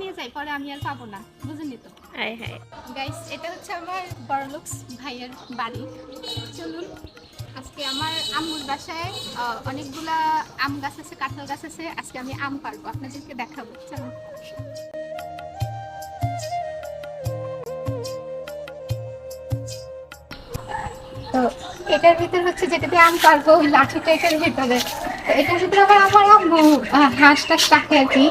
নিয়ে যাই পরে আমি আর পাবো না বুঝেনি তো? হাই হাই গাইস এটা হচ্ছে আমার বড়লুকস ভাইয়ের বাড়ি। চলুন আজকে আমার আম্মুর বাসায় অনেকগুলা আম গাছ আছে কাঁঠাল গাছ আছে আজকে আমি আম পারব আপনাদেরকে দেখাবো চলুন। তো এটার ভিতর হচ্ছে যেটাতে আম পারব ওই লাঠিটা এটার ভিতরে। এটার ভিতরে আবার আমার আম্মু হাঁস টাস রাখে আর কি।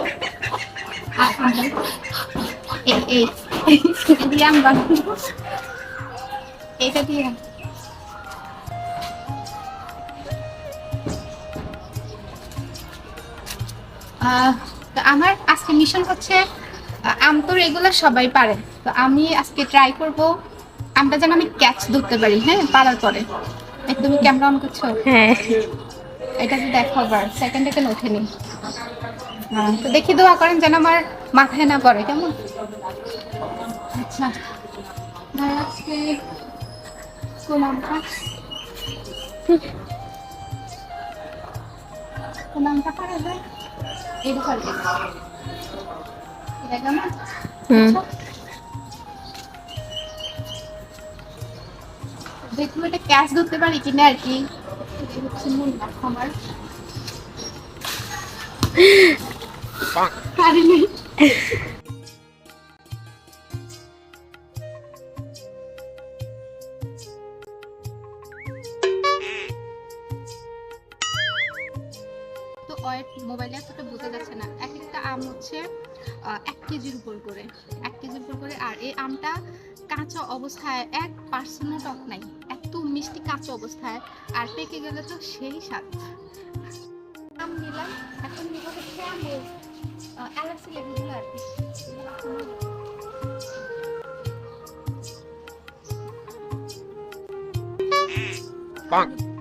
এটা দিয়ে আমার আজকে মিশন হচ্ছে আম তো রেগুলার সবাই পারে। তো আমি আজকে ট্রাই করব আমটা যেন আমি ক্যাচ ধরতে পারি হ্যাঁ পারার পরে। তুমি ক্যামেরা অন করছ? হ্যাঁ। এটা তো দেখো আবার সেকেন্ডে কেন ওঠেনি। তো দেখি দোয়া করেন যেন আমার মাথায় না পড়ে কেমন? আচ্ছা। যায় এটা পারবে এটা কেমন? ক্যাশ ধরতে পারি কিনা আর কি? হচ্ছে মূল লক্ষ্য আমার। মোবাইলে এতটা বোঝা যাচ্ছে না। এক একটা আম হচ্ছে এক কেজির উপর করে। এক কেজির উপর করে, আর এই আমটা কাঁচা অবস্থায় এক পার্সেন্টও টক নাই। এত মিষ্টি কাঁচা অবস্থায়, আর পেকে গেলে তো সেই স্বাদ। নিলাম, এখন নিব হচ্ছে আঙুর অ্যালাসি লেবুগুলো আর কি এখানে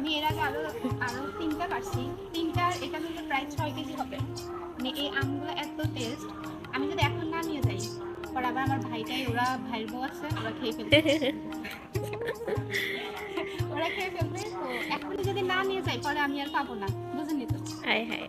আম এর আগে আরও আরও তিনটা পারছি। তিনটার এটা হচ্ছে প্রায় ছয় কেজি হবে। মানে এই আমগুলো এত টেস্ট আমি যদি এখন না নিয়ে যাই পর আবার আমার ভাইটাই ওরা ভাইয়ের বউ আছে ওরা খেয়ে ফেলবে। ওরা খেয়ে ফেলবে তো এখনই যদি না নিয়ে যাই পরে আমি আর পাবো না। বুঝেনি তো? High high